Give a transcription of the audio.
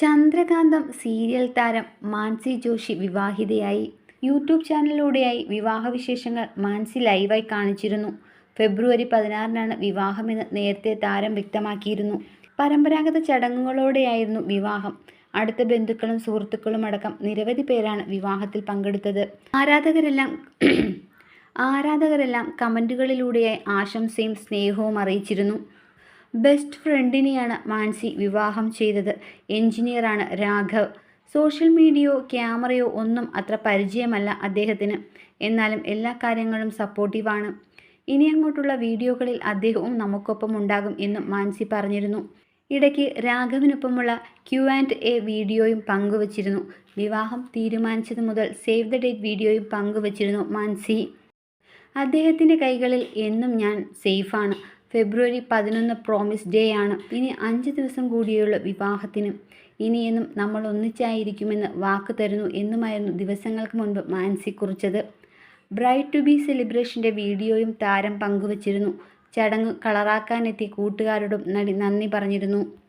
ചന്ദ്രകാന്തം serial താരം മാൻസി ജോഷി വിവാഹിതയായി. YouTube ചാനലിലൂടെയായി വിവാഹവിശേഷങ്ങൾ മാൻസി ലൈവായി കാണിച്ചിരുന്നു. ഫെബ്രുവരി പതിനാറിനാണ് വിവാഹമെന്ന് നേരത്തെ താരം വ്യക്തമാക്കിയിരുന്നു. പരമ്പരാഗത ചടങ്ങുകളോടെയായിരുന്നു വിവാഹം. അടുത്ത ബന്ധുക്കളും സുഹൃത്തുക്കളും അടക്കം നിരവധി പേരാണ് വിവാഹത്തിൽ പങ്കെടുത്തത്. ആരാധകരെല്ലാം ആരാധകരെല്ലാം കമന്റുകളിലൂടെയായി ആശംസയും സ്നേഹവും അറിയിച്ചിരുന്നു. ബെസ്റ്റ് ഫ്രണ്ടിനെയാണ് മാൻസി വിവാഹം ചെയ്തത്. എഞ്ചിനീയറാണ് രാഘവ്. സോഷ്യൽ മീഡിയയോ ക്യാമറയോ ഒന്നും അത്ര പരിചയമല്ല അദ്ദേഹത്തിന്. എന്നാലും എല്ലാ കാര്യങ്ങളും സപ്പോർട്ടീവാണ്. ഇനി അങ്ങോട്ടുള്ള വീഡിയോകളിൽ അദ്ദേഹവും നമുക്കൊപ്പം ഉണ്ടാകും എന്നും മാൻസി പറഞ്ഞിരുന്നു. ഇടയ്ക്ക് രാഘവിനൊപ്പമുള്ള ക്യു ആൻഡ് എ വീഡിയോയും പങ്കുവച്ചിരുന്നു. വിവാഹം തീരുമാനിച്ചത് മുതൽ സേവ് ദ ഡേറ്റ് വീഡിയോയും പങ്കുവച്ചിരുന്നു മാൻസി. അദ്ദേഹത്തിന്റെ കൈകളിൽ എന്നും ഞാൻ സേഫാണ്. ഫെബ്രുവരി പതിനൊന്ന് പ്രോമിസ് ഡേ ആണ്. ഇനി അഞ്ച് ദിവസം കൂടിയുള്ള വിവാഹത്തിന്. ഇനിയെന്നും നമ്മൾ ഒന്നിച്ചായിരിക്കുമെന്ന് വാക്ക് തരുന്നു എന്നുമായിരുന്നു ദിവസങ്ങൾക്ക് മുൻപ് മാൻസി കുറിച്ചത്. ബ്രൈറ്റ് ടു ബി സെലിബ്രേഷന്റെ വീഡിയോയും താരം പങ്കുവച്ചിരുന്നു. ചടങ്ങ് കളറാക്കാനെത്തിയ കൂട്ടുകാരോടും നടി നന്ദി പറഞ്ഞിരുന്നു.